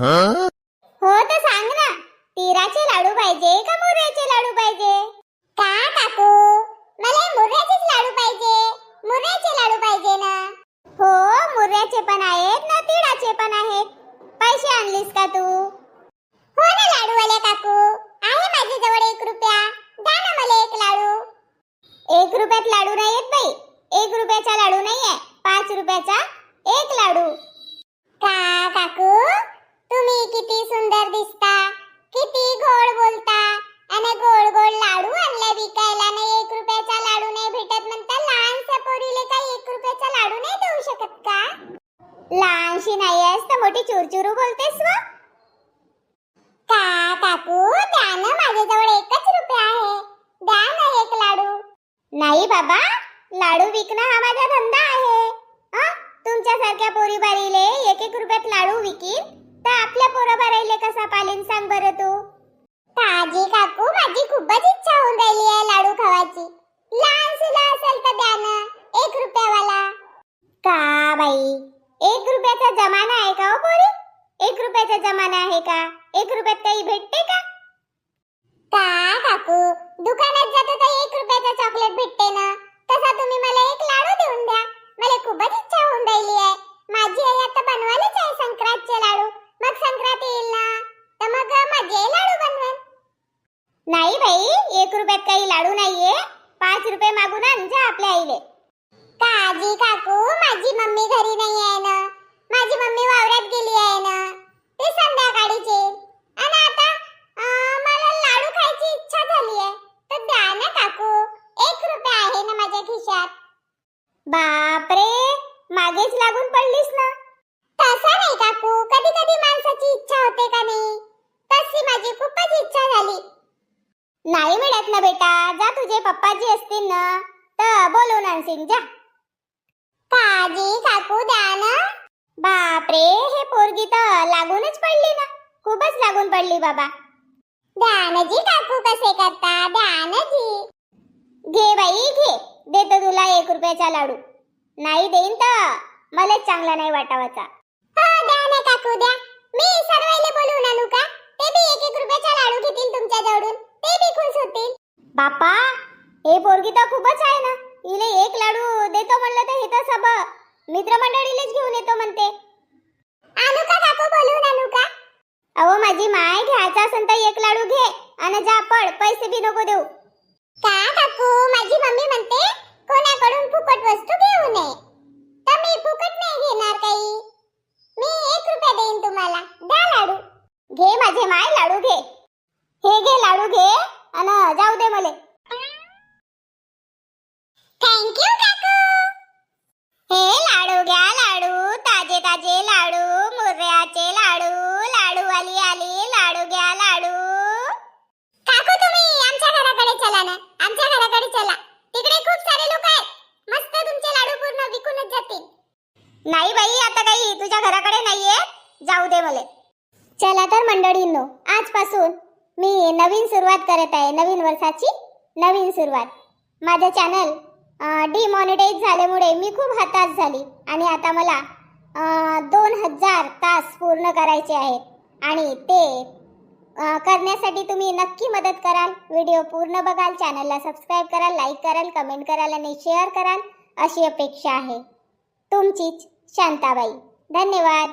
हो तर सांग ना तिराचे लाडू पाहिजे का मुर्याचे लाडू पाहिजे? का काकू? मला मुर्याचेच लाडू पाहिजे. मुर्याचे लाडू पाहिजे ना. हो मुर्याचे पण आहेत ना तिळाचे पण आहेत. पैसे आणलीस का तू? हो ना लाडूवाल्या काकू. आहे माझ्याजवळ एक रुपया. द्या ना मला एक लाडू. एक रुपयात लाडू नाही येत बाई. एक रुपयाचा लाडू नाहीये. पाच रुपयाचा एक लाडू का काकू तुम्ही किती सुंदर दिसता किती गोड बोलता आणि गोड गोड लाडू आणला विकायला नाही एक रुपयाचा लाडू नाही भेटत म्हणता लहानसा पोरीले काही एक रुपयाचा लाडू नाही देऊ शकत का लहानशी नाही आहेस तर मोठी चुरचुरू बोलतेस व? का काकू द्या ना माझ्याजवळ एकच रुपया आहे. द्या ना एक लाडू. नाही बाबा लाडू विकणं हा माझा धंदा आहे. तुमच्यासारख्या पोरी बारीले एक एक रुपयात लाडू विकीन? तर आपल्या पोरा बाराईले कसा पालीन सांग बरं तू. ताजी काकू माझी खूपच इच्छा होऊन राहिली आहे लाडू खावायची लहान सुद्धा असेल तर द्या ना एक रुपयावाला. का बाई? एक रुपयाचा जमाना आहे का हो पोरी? एक रुपयाचा जमाना आहे का? एक रुपयात काही भेटते का? का काकू दुकानात जातो तर एक रुपयाचा चॉकलेट भेटते ना? तसा तुम्ही मला एक लाडू देऊन द्या. मला खूपच इच्छा होऊन राहिली आहे. माझी आई आता बनवायलाच आहे संक्रांतचे लाडू. मग संक्रांत येईल ना? तर मग माझे आई लाडू बनवेल नाही बाई एक रुपयात काही लाडू नाहीये. पाच रुपये मागून आण जा आपल्या आईले. काजी काकू माझी मम्मी घरी नाही आहे ना. माझी मम्मी वावरात गेली आहे ना. ते संध्याकाळीचे. आणि आता मला लाडू खायची इच्छा झाली आहे. तर द्या ना काकू. एक रुपया आहे ना माझ्या खिशात. बापरे मागेच लागून पडलीस ना. तसा नाही काकू. कधी कधी माणसाची इच्छा होते का नाही? तशी माझी खूपच इच्छा झाली. नाही मिळत ना बेटा. जा तुझे पप्पाजी असतील ना. तर बोलून आणशील जा. आजी काकू द्या ना बापरे हे पोरगी तर लागूनच पडली ना. खूपच लागून पडली बाबा. दानजी काकू कसे करता दानजी घे बाई घे. देतो तुला एक रुपयाचा लाडू. नाही देईन तर मलाच चांगला नाही वाटावाचा. हा द्या ना काकू द्या. मी सर्वांना बोलवून आणू का ते बी एक एक रुपयाचा लाडू घेतील तुमच्या जवळून. ते बी खुश होतील. बापा हे पोरगी तर खूपच आहे ना. हिले एक लाडू देतो म्हणलं तर तर सब. मित्रमंडळीलेच घेऊन येतो म्हणते. आणू का काकू बोलवून आणू का अहो माझी माय घ्यायचा असेल तर एक लाडू घे आणि जा पड पैसे बी नको देऊ. का काकू? माझी मम्मी म्हणते कोणाकडून फुकट वस्तू घेऊ नये. तर मी फुकट नाही घेणार काही. मी एक रुपया देईन तुम्हाला. द्या लाडू. घे माझे माय लाडू घे. हे घे लाडू घे. आणि जाऊ दे मले. थँक्यू काकू हे लाडू घ्या लाडू. ताजे ताजे लाडू. मुर्याचे लाडू. लाडू वाली आली लाडू घ्या लाडू. काकू तुम्ही आमच्या घराकडे चला ना. आमच्या घराकडे चला. तिकडे खूप सारे लोक आहेत. मस्त तुमचे लाडू पूर्ण विकूनच जातील. नाही बाई आता काही तुझ्या घराकडे नाहीये. जाऊ दे मले. चला तर मंडळींनो आजपासून मी नवीन सुरुवात करत आहे. नवीन वर्षाची नवीन सुरुवात. माझं चॅनल डिमॉनिटाईज झाल्यामुळे मी खूप हताश झाली. आणि आता मला दोन हजार तास पूर्ण करायचे आहेत. आणि ते करण्यासाठी तुम्ही नक्की मदत कराल. व्हिडिओ पूर्ण बघाल चॅनलला सबस्क्राईब कराल लाईक कराल कमेंट कराल आणि शेअर कराल अशी अपेक्षा आहे. तुमचीच शांताबाई. धन्यवाद.